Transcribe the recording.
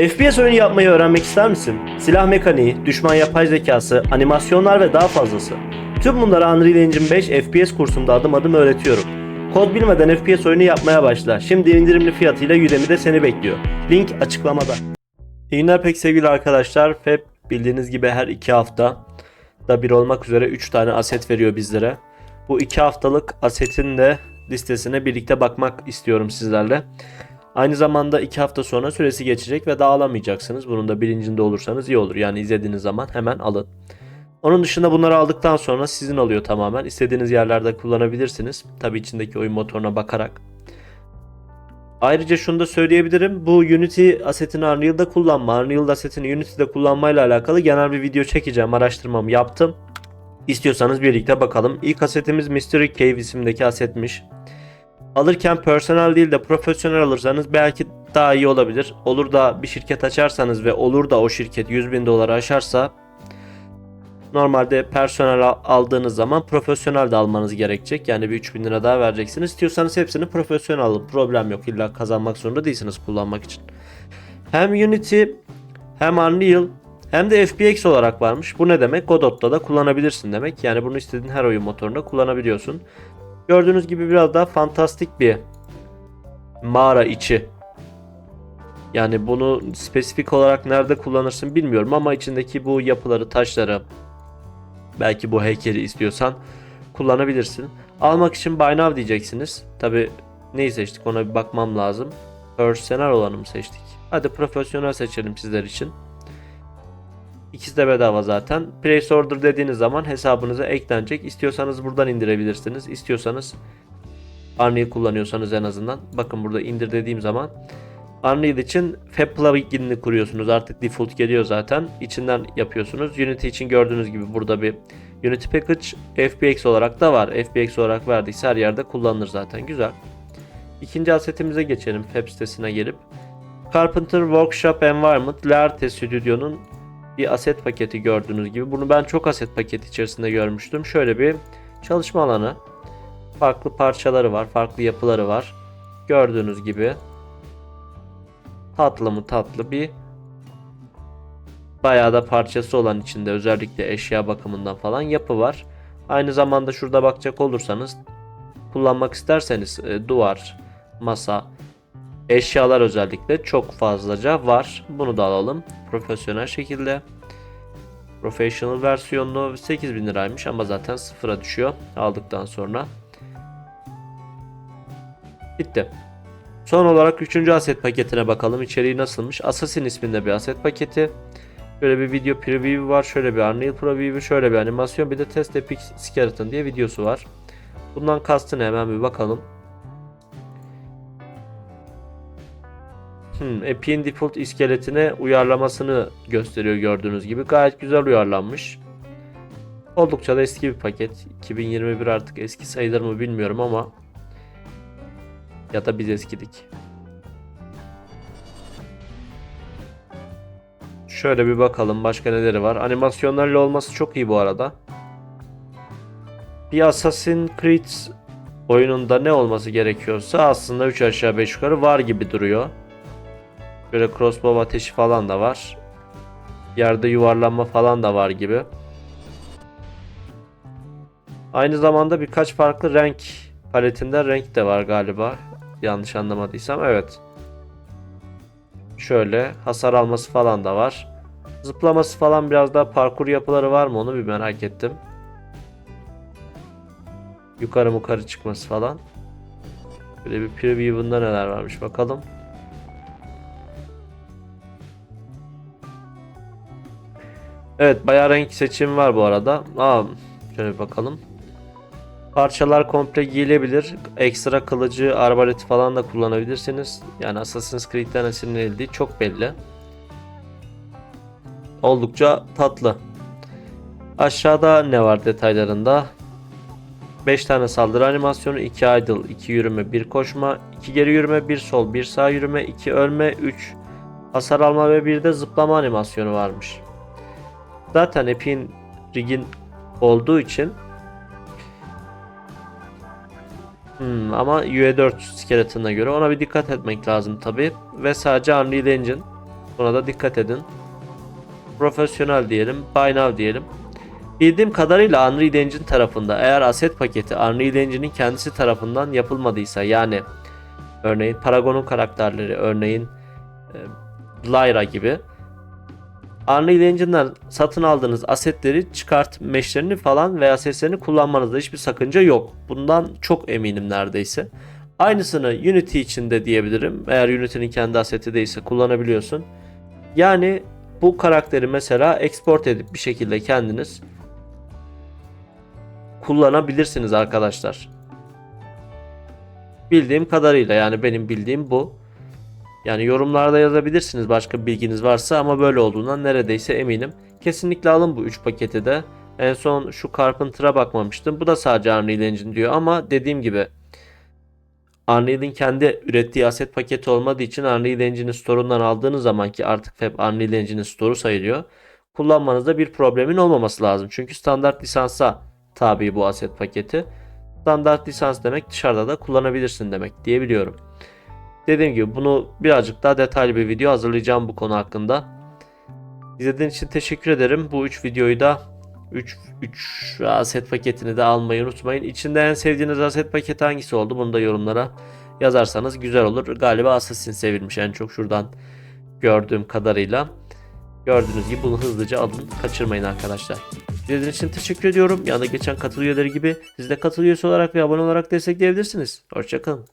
FPS oyunu yapmayı öğrenmek ister misin? Silah mekaniği, düşman yapay zekası, animasyonlar ve daha fazlası. Tüm bunları Unreal Engine 5 FPS kursumda adım adım öğretiyorum. Kod bilmeden FPS oyunu yapmaya başla. Şimdi indirimli fiyatıyla Udemy'de seni bekliyor. Link açıklamada. İyi günler pek sevgili arkadaşlar. FEP bildiğiniz gibi her iki hafta da bir olmak üzere 3 tane aset veriyor bizlere. Bu 2 haftalık asetin de listesine birlikte bakmak istiyorum sizlerle. Aynı zamanda 2 hafta sonra süresi geçecek ve dağılamayacaksınız. Bunun da bilincinde olursanız iyi olur. Yani izlediğiniz zaman hemen alın. Onun dışında bunları aldıktan sonra sizin oluyor tamamen. İstediğiniz yerlerde kullanabilirsiniz. Tabii içindeki oyun motoruna bakarak. Ayrıca şunu da söyleyebilirim. Bu Unity asetini Unreal'da kullanma, Unreal asetini Unity'de kullanmayla alakalı genel bir video çekeceğim. Araştırmamı yaptım. İstiyorsanız birlikte bakalım. İlk asetimiz Mystery Cave isimdeki asetmiş. Alırken personel değil de profesyonel alırsanız belki daha iyi olabilir. Olur da bir şirket açarsanız ve olur da o şirket 100 bin doları aşarsa normalde personel al- aldığınız zaman profesyonel de almanız gerekecek. Yani bir 3000 lira daha vereceksiniz. İstiyorsanız hepsini profesyonel alın. Problem yok. İlla kazanmak zorunda değilsiniz kullanmak için. Hem Unity hem Unreal hem de FBX olarak varmış. Bu ne demek? Godot'ta da kullanabilirsin demek. Yani bunu istediğin her oyun motorunda kullanabiliyorsun. Gördüğünüz gibi biraz daha fantastik bir mağara içi. Yani bunu spesifik olarak nerede kullanırsın bilmiyorum ama içindeki bu yapıları, taşları, belki bu heykeli istiyorsan kullanabilirsin. Almak için Buy Now diyeceksiniz. Tabi neyi seçtik ona bir bakmam lazım. Personel olanı mı seçtik? Hadi profesyonel seçelim sizler için. İkisi de bedava zaten. Place order dediğiniz zaman hesabınıza eklenecek. İstiyorsanız buradan indirebilirsiniz. İstiyorsanız Unreal kullanıyorsanız en azından. Bakın burada indir dediğim zaman Unreal için Fab plugin'ini kuruyorsunuz. Artık default geliyor zaten. İçinden yapıyorsunuz. Unity için gördüğünüz gibi burada bir Unity Package FBX olarak da var. FBX olarak verdiyse her yerde kullanılır zaten. Güzel. İkinci asetimize geçelim. Fab sitesine gelip. Carpenter Workshop Environment Larte Studio'nun bir aset paketi gördüğünüz gibi. Bunu ben çok aset paketi içerisinde görmüştüm. Şöyle bir çalışma alanı. Farklı parçaları var, farklı yapıları var. Gördüğünüz gibi tatlı mı tatlı bir bayağı da parçası olan içinde özellikle eşya bakımından falan yapı var. Aynı zamanda şurada bakacak olursanız kullanmak isterseniz e, duvar, masa, eşyalar özellikle çok fazlaca var. Bunu da alalım profesyonel şekilde. Professional versiyonlu 8000 liraymış ama zaten sıfıra düşüyor aldıktan sonra. Bitti. Son olarak 3. aset paketine bakalım. İçeriği nasılmış? Assassin isminde bir aset paketi. Şöyle bir video preview var. Şöyle bir Unreal preview. Şöyle bir animasyon. Bir de Test Epic Skeleton diye videosu var. Bundan kastı ne? Hemen bir bakalım. Hmm, Epic'in default iskeletine uyarlamasını gösteriyor gördüğünüz gibi. Gayet güzel uyarlanmış. Oldukça da eski bir paket. 2021 artık eski sayılır mı bilmiyorum ama ya da biz eskidik. Şöyle bir bakalım başka neleri var. Animasyonlarla olması çok iyi bu arada. Bir Assassin's Creed oyununda ne olması gerekiyorsa aslında 3 aşağı 5 yukarı var gibi duruyor. Böyle crossbow ateşi falan da var. Yerde yuvarlanma falan da var gibi. Aynı zamanda birkaç farklı renk paletinde renk de var galiba. Yanlış anlamadıysam evet. Şöyle hasar alması falan da var. Zıplaması falan biraz daha parkur yapıları var mı onu bir merak ettim. Yukarı yukarı çıkması falan. Böyle bir preview'unda neler varmış bakalım. Evet bayağı renk seçimi var bu arada. Aa, şöyle bir bakalım. Parçalar komple giyilebilir. Ekstra kılıcı, arbaleti falan da kullanabilirsiniz. Yani Assassin's Creed'den esinlenildiği çok belli. Oldukça tatlı. Aşağıda ne var detaylarında? 5 tane saldırı animasyonu, 2 idle, 2 yürüme, 1 koşma, 2 geri yürüme, 1 sol, 1 sağ yürüme, 2 ölme, 3 hasar alma ve 1 de zıplama animasyonu varmış. Zaten Epic'in rigin olduğu için Hmm, ama UE4 skeleton'a göre ona bir dikkat etmek lazım tabi. Ve sadece Unreal Engine Buna da dikkat edin. Profesyonel diyelim. Buy now diyelim. Bildiğim kadarıyla Unreal Engine tarafında eğer asset paketi Unreal Engine'in kendisi tarafından yapılmadıysa yani örneğin Paragon'un karakterleri örneğin e, Lyra gibi Unreal Engine'den satın aldığınız asetleri çıkart meshlerini falan veya seslerini kullanmanızda hiçbir sakınca yok. Bundan çok eminim neredeyse. Aynısını Unity için de diyebilirim. Eğer Unity'nin kendi aseti değilse kullanabiliyorsun. Yani bu karakteri mesela export edip bir şekilde kendiniz kullanabilirsiniz arkadaşlar. Bildiğim kadarıyla yani benim bildiğim bu. Yani yorumlarda yazabilirsiniz başka bilginiz varsa ama böyle olduğundan neredeyse eminim. Kesinlikle alın bu 3 paketi de. En son şu Carpenter'a bakmamıştım. Bu da sadece Unreal Engine diyor ama dediğim gibi Unreal'in kendi ürettiği aset paketi olmadığı için Unreal Engine'in store'undan aldığınız zaman ki artık hep Unreal Engine'in store'u sayılıyor. Kullanmanızda bir problemin olmaması lazım. Çünkü standart lisansa tabi bu aset paketi. Standart lisans demek dışarıda da kullanabilirsin demek diyebiliyorum. Dediğim gibi bunu birazcık daha detaylı bir video hazırlayacağım bu konu hakkında. İzlediğiniz için teşekkür ederim. Bu 3 videoyu da 3 3 aset paketini de almayı unutmayın. İçinde en sevdiğiniz aset paketi hangisi oldu? Bunu da yorumlara yazarsanız güzel olur. Galiba Assassin sevilmiş en çok şuradan gördüğüm kadarıyla. Gördüğünüz gibi bunu hızlıca alın. Kaçırmayın arkadaşlar. İzlediğiniz için teşekkür ediyorum. Yanında geçen katıl gibi siz de katıl olarak ve abone olarak destekleyebilirsiniz. Hoşçakalın.